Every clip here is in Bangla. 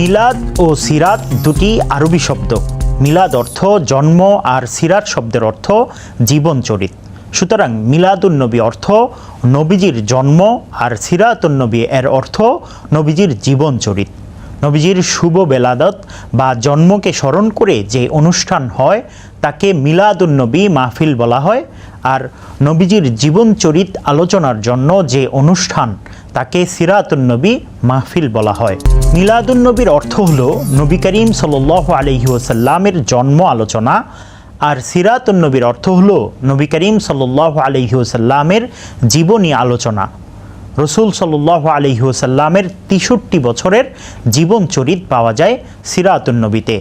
মিলাদ ও সিরাত দুটি আরবি শব্দ। মিলাদ অর্থ জন্ম আর সিরাত শব্দের অর্থ জীবন চরিত সুতরাং মিলাদুন্নবী অর্থ নবীজির জন্ম আর সিরাতুন্নবী এর অর্থ নবীজির জীবন চরিত নবীজির শুভ বেলাদত বা জন্মকে স্মরণ করে যে অনুষ্ঠান হয় তাকে মিলাদুন্নবী মাহফিল বলা হয়। আর নবীজির জীবনচরিত আলোচনার জন্য যে অনুষ্ঠান, তাকে সিরাতুন্নবী মাহফিল বলা হয়। মিলাদুন্নবীর অর্থ হলো নবী করিম সাল আলহি ওসাল্লামের জন্ম আলোচনা, আর সিরাতুন্নবীর অর্থ হলো নবী করিম সাল আলহি ওসাল্লামের জীবনী আলোচনা। রসুল সাল্লাহ আলহিহসাল্লামের তেষট্টি বছরের জীবন চরিত পাওয়া যায় সিরাতুন্নবীতে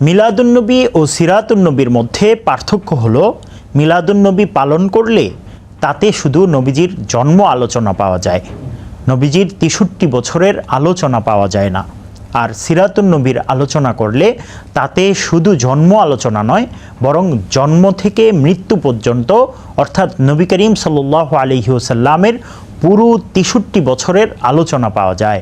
মিলাদুন্নবী ও সিরাতুন্নবীর মধ্যে পার্থক্য হলো মিলাদুন্নবী পালন করলে তাতে শুধু নবীজির জন্ম আলোচনা পাওয়া যায়, নবীজির তেষট্টি বছরের আলোচনা পাওয়া যায় না। আর সিরাতুন্নবীর আলোচনা করলে তাতে শুধু জন্ম আলোচনা নয়, বরং জন্ম থেকে মৃত্যু পর্যন্ত, অর্থাৎ নবী করিম সাল্লাহ আলহিউসাল্লামের পুরো তেষট্টি বছরের আলোচনা পাওয়া যায়।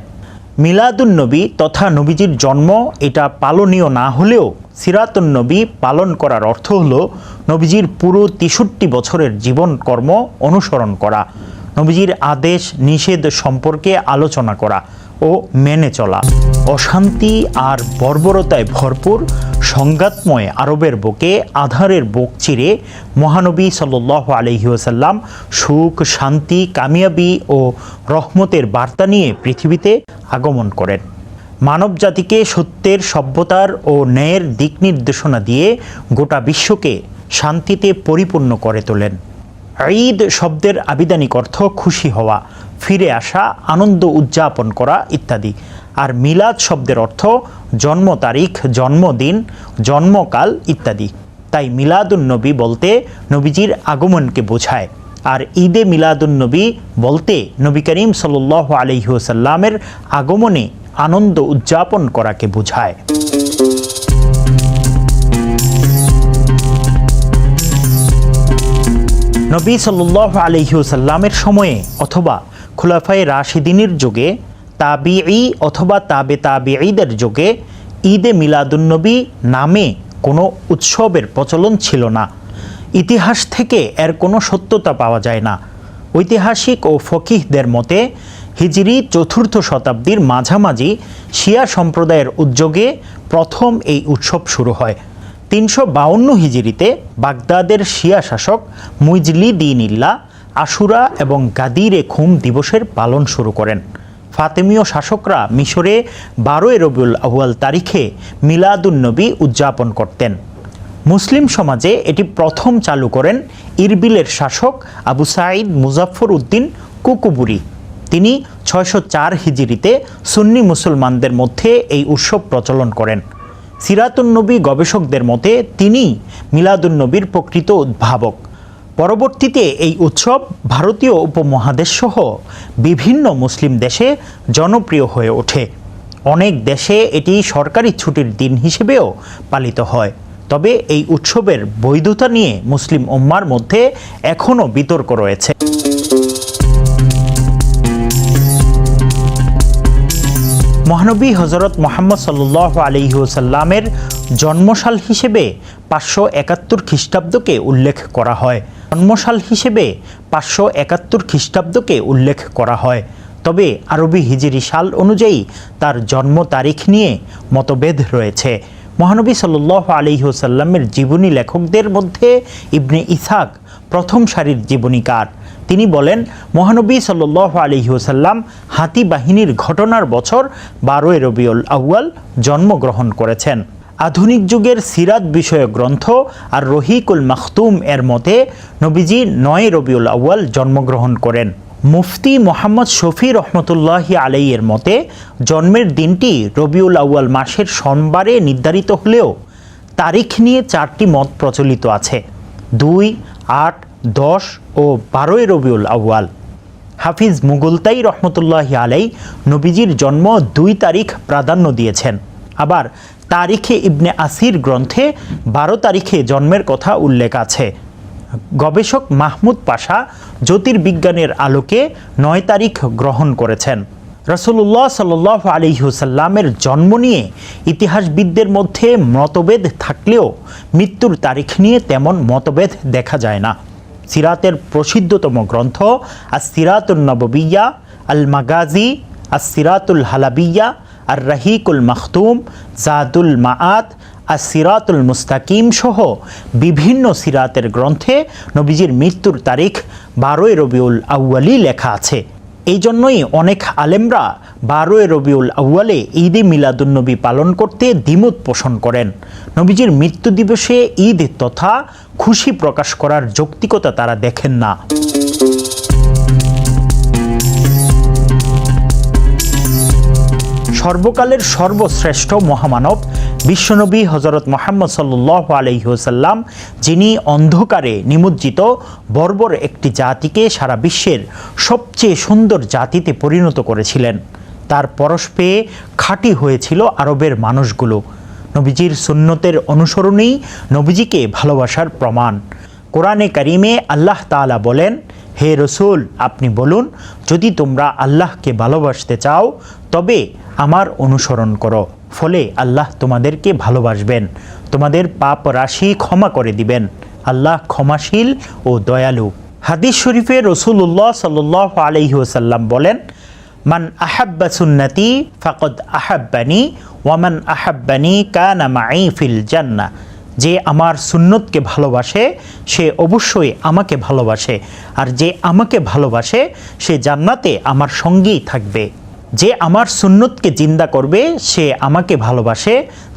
মিলাদুন্নবী তথা নবীজির জন্ম এটা পালনীয় না হলেও সিরাতুন্নবী পালন করার অর্থ হল নবীজির পুরো তেষট্টি বছরের জীবন কর্ম অনুসরণ করা, নবীজির আদেশ, নিষেধ সম্পর্কে আলোচনা করা। ও মেনে চলা। অশান্তি আর বর্বরতায় ভরপুর, সংঘাতময় আরবের বুকে আধারের বুক চিরে মহানবী সাল্লাহ আলহিউসাল্লাম সুখ, শান্তি, কামিয়াবি ও রহমতের বার্তা নিয়ে পৃথিবীতে আগমন করেন। মানব জাতিকে সত্যের সভ্যতার ও ন্যায়ের দিক নির্দেশনা দিয়ে গোটা বিশ্বকে শান্তিতে পরিপূর্ণ করে তোলেন। ঈদ শব্দের আবিধানিক অর্থ খুশি হওয়া, ফিরে আসা, আনন্দ উদযাপন করা ইত্যাদি। আর মিলাদ শব্দের অর্থ জন্ম তারিখ, জন্মদিন, জন্মকাল ইত্যাদি। তাই মিলাদুন্নবী বলতে নবীজির আগমনকে বোঝায়। আর ঈদে মিলাদুন্নবী বলতে নবী করিম সাল আলহিহসাল্লামের আগমনে আনন্দ উদযাপন করাকে বোঝায়। নবী সাল্লাহ আলহিউসাল্লামের সময়ে অথবা খুলাফায় রাশিদিনের যুগে, তাবিঈ অথবা তাবে তাবিঈদের যুগে ঈদে মিলাদুন্নবী নামে কোনো উৎসবের প্রচলন ছিল না। ইতিহাস থেকে এর কোনো সত্যতা পাওয়া যায় না। ঐতিহাসিক ও ফকিহদের মতে, হিজরি চতুর্থ শতাব্দীর মাঝামাঝি শিয়া সম্প্রদায়ের উদ্যোগে প্রথম এই উৎসব শুরু হয়। তিনশো বাউন্ন হিজড়িতে বাগদাদের শিয়া শাসক মুইজলি দিনিল্লা আশুরা এবং গাদিরে খুম দিবসের পালন শুরু করেন। ফাতেমীয় শাসকরা মিশরে বারোই রবিউল আউয়াল তারিখে মিলাদুন্নবী উদযাপন করতেন। মুসলিম সমাজে এটি প্রথম চালু করেন ইরবিলের শাসক আবু সাঈদ মুজাফর উদ্দিন কুকুবুরি। তিনি ছয়শো চার হিজিরিতে সুন্নি মুসলমানদের মধ্যে এই উৎসব প্রচলন করেন। সিরাতুন্নবী গবেষকদের মতে তিনি মিলাদুন্নবীর প্রকৃত উদ্ভাবক। পরবর্তীতে এই উৎসব ভারতীয় উপমহাদেশসহ বিভিন্ন মুসলিম দেশে জনপ্রিয় হয়ে ওঠে। অনেক দেশে এটি সরকারি ছুটির দিন হিসেবেও পালিত হয়। তবে এই উৎসবের বৈধতা নিয়ে মুসলিম উম্মার মধ্যে এখনও বিতর্ক রয়েছে। মহানবী হজরত মোহাম্মদ সাল্লাহ আলিহাসাল্লামের জন্মসাল হিসেবে পাঁচশো একাত্তর খ্রিস্টাব্দকে উল্লেখ করা হয়। জন্মসাল হিসেবে পাঁচশো একাত্তর খ্রিস্টাব্দকে উল্লেখ করা হয়। তবে আরবি হিজিরি সাল অনুযায়ী তার জন্ম তারিখ নিয়ে মতভেদ রয়েছে। মহানবী সাল্লাহ আলিহাসাল্লামের জীবনী লেখকদের মধ্যে ইবনে ইসাক প্রথম সারির জীবনীকার। তিনি বলেন, মহানবী সাল্লাহ আলহিউসাল্লাম হাতি বাহিনীর ঘটনার বছর বারোই রবিউল আউয়াল জন্মগ্রহণ করেছেন। আধুনিক যুগের সিরাত বিষয়ক গ্রন্থ আর রহিকুল মাখতুম এর মতে নবীজি নয় রবিউল আউয়াল জন্মগ্রহণ করেন। মুফতি মোহাম্মদ শফি রহমতুল্লাহি আলাইয়ের মতে জন্মের দিনটি রবিউল আউয়াল মাসের সোমবারে নির্ধারিত হলেও তারিখ নিয়ে চারটি মত প্রচলিত আছে। দুই, আট দশ ও বারোই রবিউল আউয়াল। হাফিজ মুগলতাই রহমতুল্লাহ আলাই নবীজির জন্ম দুই তারিখ প্রাধান্য দিয়েছেন। আবার তারিখে ইবনে আসির গ্রন্থে বারো তারিখে জন্মের কথা উল্লেখ আছে। গবেষক মাহমুদ পাশা জ্যোতির্বিজ্ঞানের আলোকে নয় তারিখ গ্রহণ করেছেন। রসুল্লাহ সাল আলিহুসাল্লামের জন্ম নিয়ে ইতিহাসবিদদের মধ্যে মতভেদ থাকলেও মৃত্যুর তারিখ নিয়ে তেমন মতভেদ দেখা যায় না। সিরাতের প্রসিদ্ধতম গ্রন্থ আর সিরাতুল নববিয়া আল মাগাজি আর সিরাতুল হালাবিয়া আর রাহিকুল মাখতুম, জাদুল মাআত আর সিরাতুল মুস্তাকিম সহ বিভিন্ন সিরাতের গ্রন্থে নবীজির মৃত্যুর তারিখ বারোই রবিউল আউ্য়ালি লেখা আছে। এই জন্যই অনেক আলেমরা বারোই রবিউল আউয়ালে ঈদে মিলাদুন্নবী পালন করতে দ্বিমত পোষণ করেন। নবীজির মৃত্যু দিবসে ঈদ তথা খুশি প্রকাশ করার যৌক্তিকতা তারা দেখেন না। সর্বকালের সর্বশ্রেষ্ঠ মহামানব বিশ্বনবী হজরত মোহাম্মদ সাল্লাহ আলহিহসাল্লাম যিনি অন্ধকারে নিমজ্জিত বর্বর একটি জাতিকে সারা বিশ্বের সবচেয়ে সুন্দর জাতিতে পরিণত করেছিলেন। তার পরশ পেয়ে খাঁটি হয়েছিল আরবের মানুষগুলো। নবীজির সুন্নতের অনুসরণেই নবীজিকে ভালোবাসার প্রমাণ। কোরআনে কারিমে আল্লাহ তাআলা বলেন, হে রসুল, আপনি বলুন, যদি তোমরা আল্লাহকে ভালোবাসতে চাও, তবে আমার অনুসরণ করো। ফলে আল্লাহ তোমাদেরকে ভালোবাসবেন। তোমাদের পাপ রাশি ক্ষমা করে দিবেন। আল্লাহ ক্ষমাশীল ও দয়ালু। হাদিস শরীফে রসুল্লাহ সাল আলহিহসাল্লাম বলেন, মান আহাব্বা সুন্নতি ফাকদ আহাব্বানি ওয়ামান আহাব্বানি কানা মাই ফিল জান্না যে আমার সুন্নতকে ভালোবাসে, সে অবশ্যই আমাকে ভালোবাসে। আর যে আমাকে ভালোবাসে, সে জান্নাতে আমার সঙ্গেই থাকবে। যে আমার সুন্নতকে জিন্দা করবে, সে আমাকে ভালোবাসে,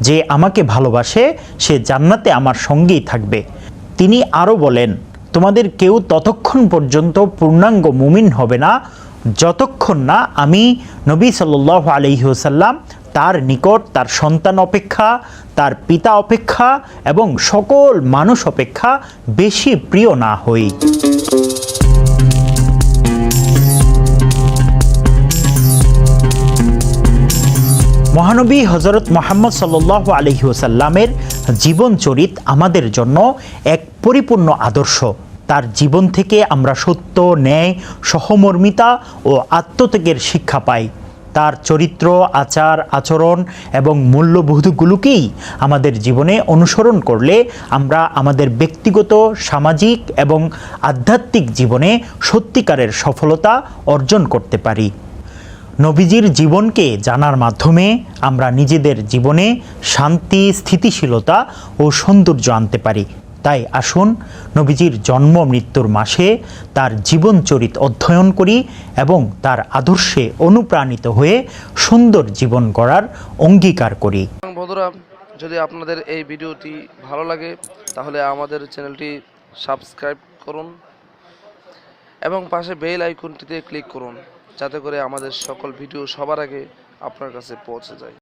যে আমাকে ভালোবাসে, সে জান্নাতে আমার সঙ্গেই থাকবে। তিনি আরও বলেন, তোমাদের কেউ ততক্ষণ পর্যন্ত পূর্ণাঙ্গ মুমিন হবে না, যতক্ষণ না আমি নবী সাল্লাহ আলহিহসাল্লাম তার নিকট তার সন্তান অপেক্ষা, তার পিতা অপেক্ষা এবং সকল মানুষ অপেক্ষা বেশি প্রিয় না হই। মহানবী হজরত মোহাম্মদ সাল্লাহ জীবন চরিত আমাদের জন্য এক পরিপূর্ণ আদর্শ। তার জীবন থেকে আমরা সত্য, ন্যায়, সহমর্মিতা ও আত্মত্যাগের শিক্ষা পাই। তার চরিত্র, আচার, আচরণ এবং মূল্যবোধগুলোকেই আমাদের জীবনে অনুসরণ করলে আমরা আমাদের ব্যক্তিগত, সামাজিক এবং আধ্যাত্মিক জীবনে সত্যিকারের সফলতা অর্জন করতে পারি। নবীজির জীবনকে জানার মাধ্যমে আমরা নিজেদের জীবনে শান্তি, স্থিতিশীলতা ও সৌন্দর্য আনতে পারি। তাই আসুন নবীজির জন্ম মৃত্যুর মাসে তার জীবনচরিত অধ্যয়ন করি এবং তার আদর্শে অনুপ্রাণিত হয়ে সুন্দর জীবন গড়ার অঙ্গীকার করি। বন্ধুরা, যদি আপনাদের এই ভিডিওটি ভালো লাগে, তাহলে আমাদের চ্যানেলটি সাবস্ক্রাইব করুন এবং পাশে বেল আইকনটিতে ক্লিক করুন। যাতে করে আমাদের সকল ভিডিও সবার আগে আপনার কাছে পৌঁছে যায়।